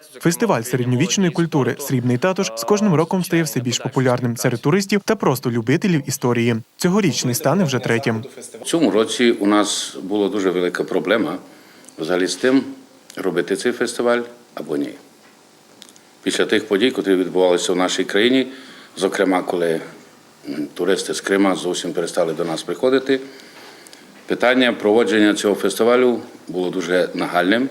Фестиваль середньовічної культури Срібний татуш з кожним роком стає все більш популярним серед туристів та просто любителів історії. Цьогорічний стане вже третім. В цьому році у нас була дуже велика проблема взагалі з тим, робити цей фестиваль або ні. Після тих подій, які відбувалися в нашій країні, зокрема, коли туристи з Крима зовсім перестали до нас приходити, питання проводження цього фестивалю було дуже нагальним,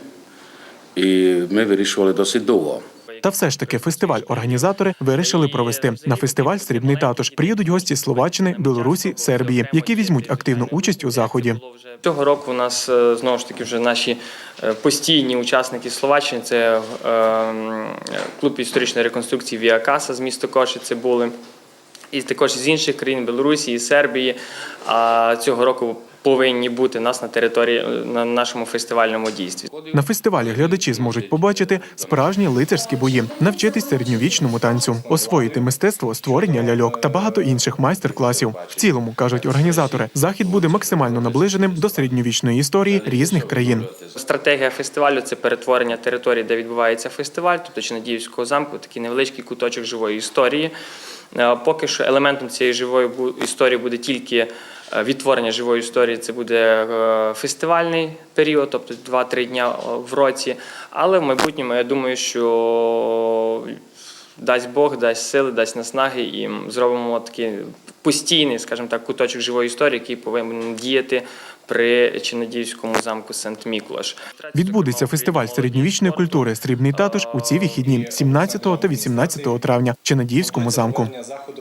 і ми вирішували досить довго. Та все ж таки фестиваль організатори вирішили провести. На фестиваль Срібний татуш приїдуть гості з Словаччини, Білорусі, Сербії, які візьмуть активну участь у заході. Цього року у нас е, знову ж таки вже наші е, постійні учасники Словаччини. Це е, клуб історичної реконструкції Віа Каса з міста Кошице були. І також з інших країн Білорусі і Сербії. А цього року повинні бути у нас на території е, на нашому фестивальному дійстві. На фестивалі глядачі зможуть побачити справжні лицарські бої, навчитись середньовічному танцю, освоїти мистецтво створення ляльок та багато інших майстер-класів. В цілому кажуть організатори, захід буде максимально наближеним до середньовічної історії різних країн. Стратегія фестивалю це перетворення території, де відбувається фестиваль, тобто Чинадіївського замку, такий невеличкий куточок живої історії. Е, Поки що елементом цієї живої історії буде тільки відтворення живої історії. Це буде е, фестивальний період, тобто 2-3 дня е, в році. Але в майбутньому я думаю, що дасть Бог, дасть сили, дасть наснаги, і зробимо такий постійний, скажімо так, куточок живої історії, який повинен діяти при Чинадіївському замку Сент-Міклош. Відбудеться фестиваль середньовічної культури Срібний татуш у ці вихідні 17 та 18 травня в Чинадіївському замку.